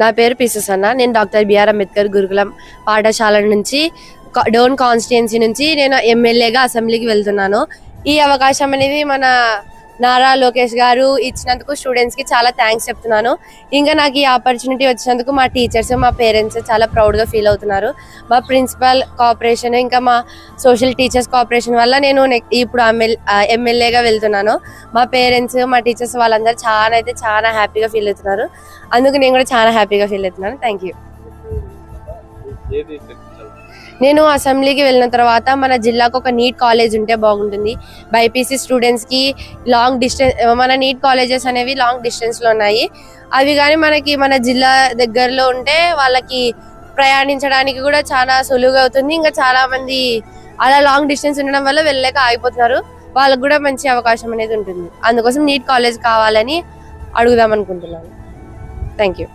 నా పేరు పిసస్ అన్న. నేను డాక్టర్ బిఆర్ అంబేద్కర్ గురుకులం పాఠశాల నుంచి డోన్ కాన్స్టిట్యున్సీ నుంచి నేను ఎమ్మెల్యేగా అసెంబ్లీకి వెళ్తున్నాను. ఈ అవకాశం అనేది మన నారా లోకేష్ గారు ఇచ్చినందుకు స్టూడెంట్స్కి చాలా థ్యాంక్స్ చెప్తున్నాను. ఇంకా నాకు ఈ ఆపర్చునిటీ వచ్చినందుకు మా టీచర్స్ మా పేరెంట్స్ చాలా ప్రౌడ్గా ఫీల్ అవుతున్నారు. మా ప్రిన్సిపల్ కోఆపరేషన్ ఇంకా మా సోషల్ టీచర్స్ కోఆపరేషన్ వల్ల నేను నెక్- ఇప్పుడు ఎమ్మెల్యేగా వెళ్తున్నాను. మా పేరెంట్స్ మా టీచర్స్ వాళ్ళందరూ చాలా అయితే చాలా హ్యాపీగా ఫీల్ అవుతున్నారు. అందుకు నేను కూడా చాలా హ్యాపీగా ఫీల్ అవుతున్నాను. థ్యాంక్ యూ నేను అసెంబ్లీకి వెళ్ళిన తర్వాత మన జిల్లాకు ఒక నీట్ కాలేజ్ ఉంటే బాగుంటుంది. బైపీసీ స్టూడెంట్స్కి లాంగ్ డిస్టెన్స్ మన నీట్ కాలేజెస్ అనేవి లాంగ్ డిస్టెన్స్లో ఉన్నాయి. అవి కానీ మనకి మన జిల్లా దగ్గరలో ఉంటే వాళ్ళకి ప్రయాణించడానికి కూడా చాలా సులువుగా అవుతుంది. ఇంకా చాలా మంది అలా లాంగ్ డిస్టెన్స్ ఉండడం వల్ల వెళ్ళలేక ఆగిపోతున్నారు. వాళ్ళకు కూడా మంచి అవకాశం అనేది ఉంటుంది. అందుకోసం నీట్ కాలేజ్ కావాలని అడుగుదాం అనుకుంటున్నాను. Thank you